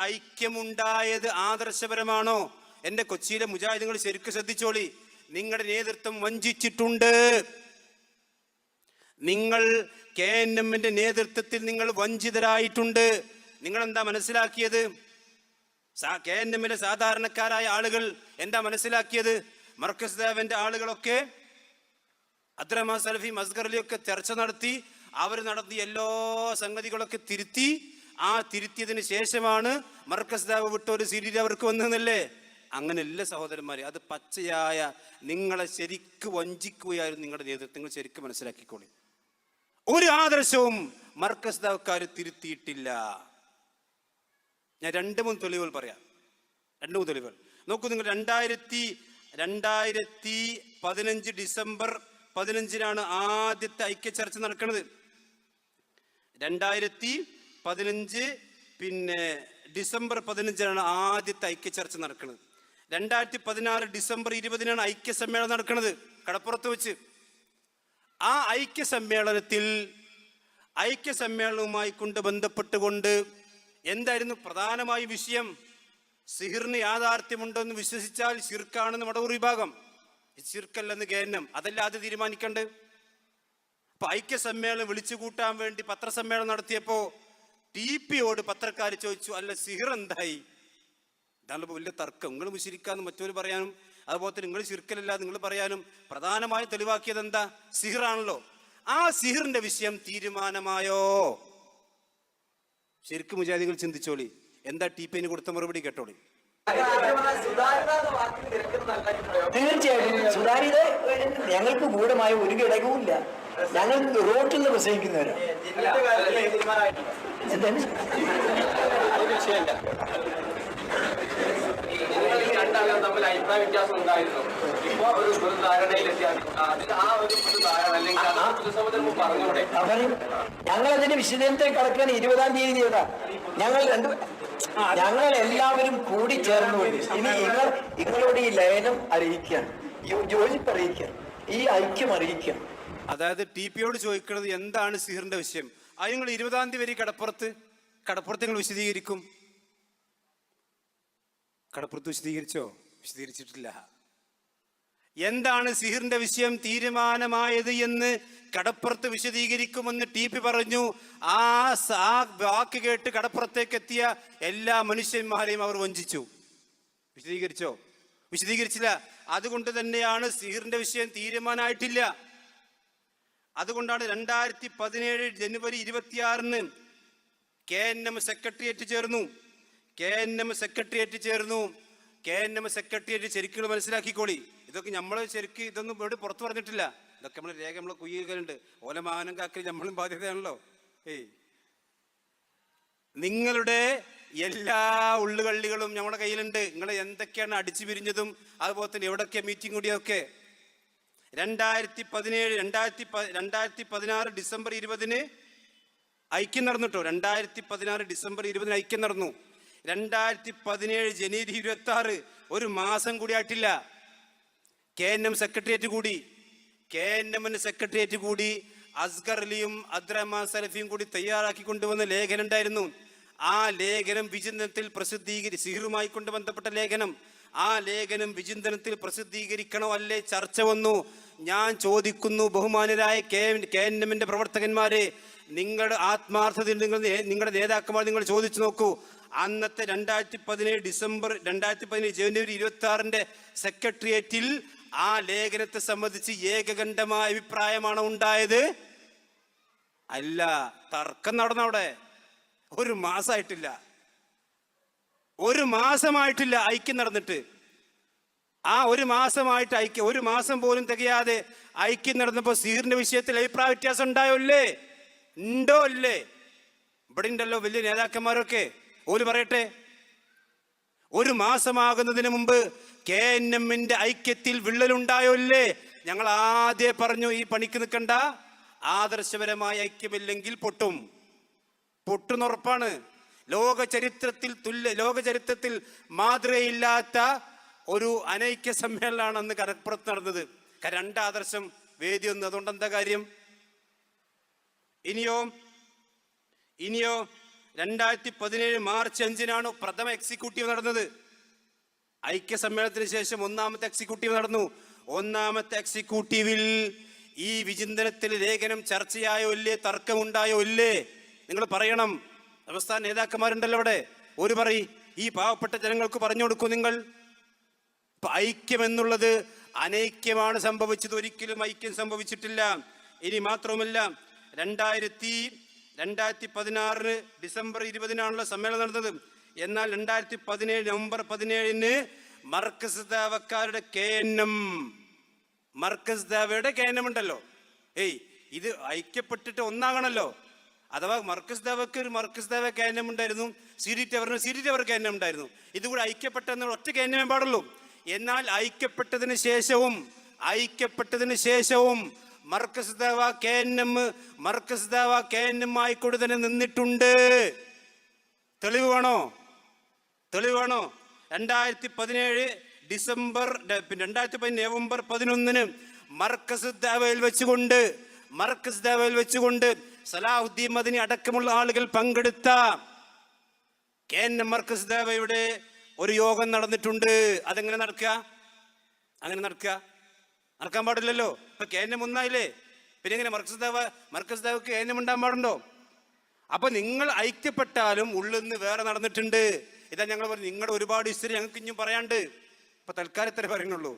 ഐക്യമുണ്ടായത് ആദർശപരമാണോ? എന്റെ കൊച്ചിയിലെ മുജാഹിദങ്ങൾ ശരിക്കും ശ്രദ്ധിച്ചോളി. നിങ്ങളുടെ നേതൃത്വം വഞ്ചിച്ചിട്ടുണ്ട്. നിങ്ങൾ കെ എൻ എമ്മിന്റെ നേതൃത്വത്തിൽ നിങ്ങൾ വഞ്ചിതരായിട്ടുണ്ട്. നിങ്ങൾ എന്താ മനസ്സിലാക്കിയത് കെ എൻ എമ്മിലെ സാധാരണക്കാരായ ആളുകൾ എന്താ മനസ്സിലാക്കിയത്? മർക്കസ് ദേവന്റെ ആളുകളൊക്കെ അബ്ദുറഹ്മാൻ സലഫി മസ്ഗർ അലിയൊക്കെ ചർച്ച നടത്തി അവർ നടത്തിയ എല്ലാ സംഗതികളൊക്കെ തിരുത്തി ആ തിരുത്തിയതിന് ശേഷമാണ് മർക്കസ് ദാവ് വിട്ട ഒരു സീരീസ് അവർക്ക് വന്നതെന്നല്ലേ അങ്ങനെയല്ല സഹോദരന്മാരെ അത് പച്ചയായ നിങ്ങളെ ശരിക്ക് വഞ്ചിക്കുകയായിരുന്നു നിങ്ങളുടെ നേതൃത്വങ്ങൾ ശരിക്കും മനസ്സിലാക്കിക്കോളി. ഒരു ആദർശവും മർക്കസ് ദാവക്കാർ തിരുത്തിയിട്ടില്ല. ഞാൻ രണ്ട് മൂന്ന് തെളിവുകൾ പറയാം. രണ്ട് മൂന്ന് തെളിവുകൾ. നോക്കൂ നിങ്ങൾ രണ്ടായിരത്തി രണ്ടായിരത്തി പതിനഞ്ച് ഡിസംബർ പതിനഞ്ചിനാണ് ആദ്യത്തെ ഐക്യ ചർച്ച നടക്കുന്നത്. രണ്ടായിരത്തി പതിനഞ്ച് പിന്നെ ഡിസംബർ പതിനഞ്ചിനാണ് ആദ്യത്തെ ഐക്യ ചർച്ച നടക്കുന്നത്. രണ്ടായിരത്തി പതിനാറ് ഡിസംബർ ഇരുപതിനാണ് ഐക്യ സമ്മേളനം നടക്കുന്നത്. കടപ്പുറത്ത് വെച്ച്. ആ ഐക്യ സമ്മേളനത്തിൽ ഐക്യ സമ്മേളനവുമായി കൊണ്ട് ബന്ധപ്പെട്ടുകൊണ്ട് എന്തായിരുന്നു പ്രധാനമായ വിഷയം? സിഹിറിന് യാഥാർത്ഥ്യമുണ്ടെന്ന് വിശ്വസിച്ചാൽ ശിർക്കാണെന്ന് മടവൂർ വിഭാഗം. ശിർക്കല്ലെന്ന് കേന്നം അതല്ല ആദ്യം തീരുമാനിക്കണ്ട് അപ്പൊ ഐക്യ സമ്മേളനം വിളിച്ചു കൂട്ടാൻ വേണ്ടി പത്രസമ്മേളനം നടത്തിയപ്പോ ടി പിയോട് പത്രക്കാർ ചോദിച്ചു അല്ല സിഹിർ എന്തായി? ഇതാണ് വലിയ തർക്കം. നിങ്ങൾ മുശിരിക്കാന്ന് മറ്റൊരു പറയാനും അതുപോലെ തന്നെ നിങ്ങൾ ശിർക്കലല്ല നിങ്ങൾ പറയാനും പ്രധാനമായും തെളിവാക്കിയത് എന്താ? സിഹിറാണല്ലോ. ആ സിഹിറിന്റെ വിഷയം തീരുമാനമായോ? ശരിക്കും മുജാദികൾ ചിന്തിച്ചോളി. എന്താ ടി പിന് കൊടുത്ത മറുപടി കേട്ടോളി. തീർച്ചയായിട്ടും സുതാര്യത ഞങ്ങൾക്ക് ഗൂഢമായ ഒരു ഘടകവുമില്ല. ഞങ്ങൾ റോട്ടിൽ നിന്ന് പ്രസംഗിക്കുന്നവരാണ് ഞങ്ങൾ അതിന്റെ വിശദീകരണത്തെ കടക്കാൻ ഇരുപതാം തീയതി ചെയ്താ ഞങ്ങൾ രണ്ടു ഞങ്ങൾ എല്ലാവരും കൂടി ചേർന്നുകൊണ്ട് ഇനി നിങ്ങൾ നിങ്ങളോട് ഈ ലയനം അറിയിക്കുകയാണ്. യോജിപ്പ് അറിയിക്കുകയാണ്. ഈ ഐക്യം അറിയിക്കുകയാണ്. അതായത് ടി പിയോട് ചോദിക്കുന്നത് എന്താണ് സിഹിറിന്റെ വിഷയം? അത് നിങ്ങൾ ഇരുപതാം തീയതി വരെ കടപ്പുറത്ത് കടപ്പുറത്ത് നിങ്ങൾ വിശദീകരിക്കും. കടപ്പുറത്ത് വിശദീകരിച്ചോ? വിശദീകരിച്ചിട്ടില്ല. എന്താണ് സിഹിറിന്റെ വിഷയം തീരുമാനമായത് എന്ന് കടപ്പുറത്ത് വിശദീകരിക്കുമെന്ന് ടി പി പറഞ്ഞു. ആ ആ വാക്ക് കേട്ട് കടപ്പുറത്തേക്ക് എത്തിയ എല്ലാ മനുഷ്യന്മാരെയും അവർ വഞ്ചിച്ചു. വിശദീകരിച്ചോ? വിശദീകരിച്ചില്ല. അതുകൊണ്ട് തന്നെയാണ് സിഹിറിന്റെ വിഷയം തീരുമാനമായിട്ടില്ല. അതുകൊണ്ടാണ് രണ്ടായിരത്തി പതിനേഴ് ജനുവരി ഇരുപത്തിയാറിന് കെ എൻ എം സെക്രട്ടേറിയറ്റ് ചേർന്നു. കെ എൻ എം സെക്രട്ടേറിയറ്റ് ചേർന്നു. കെ എൻ എം സെക്രട്ടേറിയറ്റ് ശരിക്കും മനസ്സിലാക്കിക്കോളി. ഇതൊക്കെ നമ്മൾ ശരിക്കും ഇതൊന്നും ഇവിടെ പുറത്തു പറഞ്ഞിട്ടില്ല. ഇതൊക്കെ നമ്മൾ രേഖ നമ്മൾ കുയ്യുകയുണ്ട് ഓല മാനം കാക്കൽ നമ്മളും ബാധ്യതയാണല്ലോ. ഏയ്. നിങ്ങളുടെ എല്ലാ ഉള്ളുകള്ളികളും നമ്മുടെ കയ്യിലുണ്ട്. നിങ്ങൾ എന്തൊക്കെയാണ് അടിച്ചു പിരിഞ്ഞതും അതുപോലെ തന്നെ എവിടൊക്കെ മീറ്റിംഗ് കൂടിയൊക്കെ രണ്ടായിരത്തി പതിനേഴ് രണ്ടായിരത്തി രണ്ടായിരത്തി പതിനാറ് ഡിസംബർ ഇരുപതിന് ഐക്യം നടന്നിട്ടോ രണ്ടായിരത്തി പതിനാറ് ഡിസംബർ ഇരുപതിന് ഐക്യം നടന്നു. രണ്ടായിരത്തി പതിനേഴ് ജനുവരി ഇരുപത്തി ആറ് ഒരു മാസം കൂടി ആയിട്ടില്ല. കെ എൻ എം സെക്രട്ടേറിയറ്റ് കൂടി. കെ എൻ എമ്മിന് സെക്രട്ടേറിയറ്റ് കൂടി അസ്ഗർ അലിയും അബ്ദുറഹ്മാൻ സലഫിയും കൂടി തയ്യാറാക്കി കൊണ്ടുവന്ന ലേഖനം ഉണ്ടായിരുന്നു. ആ ലേഖനം വിചിന്തനത്തിൽ പ്രസിദ്ധീകരി സിഹിറുമായി കൊണ്ട് ബന്ധപ്പെട്ട ലേഖനം. ആ ലേഖനം വിചിന്തനത്തിൽ പ്രസിദ്ധീകരിക്കണോ അല്ലേ ചർച്ച വന്നു. ഞാൻ ചോദിക്കുന്നു ബഹുമാനരായ കെ കെ എൻ എമ്മിന്റെ പ്രവർത്തകന്മാരെ നിങ്ങളുടെ ആത്മാർത്ഥതയിൽ നിങ്ങൾ നിങ്ങളുടെ നേതാക്കന്മാർ നിങ്ങൾ ചോദിച്ചു നോക്കൂ. അന്നത്തെ രണ്ടായിരത്തി പതിനേഴ് ഡിസംബർ രണ്ടായിരത്തി പതിനേഴ് ജനുവരി ഇരുപത്തി ആറിന്റെ സെക്രട്ടേറിയറ്റിൽ ആ ലേഖനത്തെ സംബന്ധിച്ച് ഏകകണ്ഠമായ അഭിപ്രായമാണ് ഉണ്ടായത്? അല്ല തർക്കം നടന്ന അവിടെ. ഒരു മാസമായിട്ടില്ല ഒരു മാസമായിട്ടില്ല ഐക്യം നടന്നിട്ട്. ആ ഒരു മാസമായിട്ട് ഐക്യം ഒരു മാസം പോലും തികയാതെ ഐക്യം നടന്നപ്പോൾ സീറിന്റെ വിഷയത്തിൽ അഭിപ്രായ വ്യത്യാസം ഉണ്ടായോ അല്ലേ ഉണ്ടോ അല്ലേ ഇവിടെ ഉണ്ടല്ലോ വലിയ നേതാക്കന്മാരൊക്കെ. ഓൽ പറയട്ടെ. ഒരു മാസമാകുന്നതിന് മുമ്പ് കെ എൻ എമ്മിന്റെ ഐക്യത്തിൽ വിള്ളലുണ്ടായോ അല്ലേ ഞങ്ങൾ ആദ്യം പറഞ്ഞു ഈ പണിക്ക് നിൽക്കണ്ട. ആദർശപരമായ ഐക്യമില്ലെങ്കിൽ പൊട്ടും. പൊട്ടുന്നുറപ്പാണ്. ലോക ചരിത്രത്തിൽ തുല്യ ലോക ചരിത്രത്തിൽ മാതൃകയില്ലാത്ത ഒരു അനൈക്യ സമ്മേളനമാണ് അന്ന് കരപ്പുറത്ത് നടന്നത്. രണ്ട് ആദർശം വേദി ഒന്ന്. അതുകൊണ്ട് എന്താ കാര്യം? ഇനിയോ ഇനിയോ രണ്ടായിരത്തി പതിനേഴ് മാർച്ച് അഞ്ചിനാണ് പ്രഥമ എക്സിക്യൂട്ടീവ് നടന്നത്. ഐക്യ സമ്മേളനത്തിന് ശേഷം ഒന്നാമത്തെ എക്സിക്യൂട്ടീവ് നടന്നു. ഒന്നാമത്തെ എക്സിക്യൂട്ടീവിൽ ഈ വിചിന്തനത്തിൽ ലേഖനം ചർച്ചയായോ ഇല്ലേ? തർക്കമുണ്ടായോ ഇല്ലേ? നിങ്ങൾ പറയണം. സംസ്ഥാന നേതാക്കന്മാരുണ്ടല്ലോ അവിടെ. ഒരു പറയും ഈ പാവപ്പെട്ട ജനങ്ങൾക്ക് പറഞ്ഞു കൊടുക്കൂ നിങ്ങൾ. ഐക്യം എന്നുള്ളത് അനൈക്യമാണ് സംഭവിച്ചത്. ഒരിക്കലും ഐക്യം സംഭവിച്ചിട്ടില്ല. ഇനി മാത്രവുമല്ല രണ്ടായിരത്തി രണ്ടായിരത്തി പതിനാറിന് ഡിസംബർ ഇരുപതിനാണല്ലോ സമ്മേളനം നടന്നത്. എന്നാൽ രണ്ടായിരത്തി പതിനേഴ് നവംബർ പതിനേഴിന് മർക്കസ് ദാവക്കാരുടെ കെ എൻ എം മർക്കസ് ദാവയുടെ കെ എൻ എം ഉണ്ടല്ലോ ഏയ് ഇത് ഐക്യപ്പെട്ടിട്ട് ഒന്നാകണല്ലോ. അഥവാ മർക്കസ് ദാവക്ക് ഒരു Markaz Dawa K N M ഉണ്ടായിരുന്നു Siri ടവറിന് Siri tower K N M ഉണ്ടായിരുന്നു ഇതുകൂടെ ഐക്യപ്പെട്ടെന്ന് ഒറ്റ കെ എൻ എം പാടുള്ളൂ എന്നാൽ ഐക്യപ്പെട്ടതിന് ശേഷവും ഐക്യപ്പെട്ടതിന് ശേഷവും Markaz Dawa K N M Markaz Dawa K N M ആയിക്കോട് തന്നെ നിന്നിട്ടുണ്ട്. തെളിവ് വേണോ? തെളിവ് വേണോ? രണ്ടായിരത്തി പതിനേഴ് ഡിസംബർ രണ്ടായിരത്തി പതിനേഴ് നവംബർ പതിനൊന്നിന് മർക്കസ് ദാവയിൽ വെച്ചുകൊണ്ട് മർക്കസ് ദാവയിൽ വെച്ചുകൊണ്ട് സലാഹുദ്ദീൻ മദിനി അടക്കമുള്ള ആളുകൾ പങ്കെടുത്ത കെ എൻ മർക്കസ് ദാവയുടെ ഒരു യോഗം നടന്നിട്ടുണ്ട്. അതെങ്ങനെ നടക്കുക? അങ്ങനെ നടക്കുക. നടക്കാൻ പാടില്ലല്ലോ. ഇപ്പൊ കെ എൻ എം ഒന്നായില്ലേ? പിന്നെ എങ്ങനെ മർക്കസ് ദാവ മർക്കസ് ദാവക്ക് കെ എൻ എം ഉണ്ടാൻ പാടുണ്ടോ? അപ്പൊ നിങ്ങൾ ഐക്യപ്പെട്ടാലും ഉള്ളിൽ നിന്ന് വേറെ നടന്നിട്ടുണ്ട്. ഇതാ ഞങ്ങൾ പറഞ്ഞു നിങ്ങളുടെ ഒരുപാട് ഹിസ്റ്ററി ഞങ്ങൾക്ക് ഇനിയും പറയാണ്ട് ഇപ്പൊ തൽക്കാലത്തേ പറയുന്നുള്ളൂ.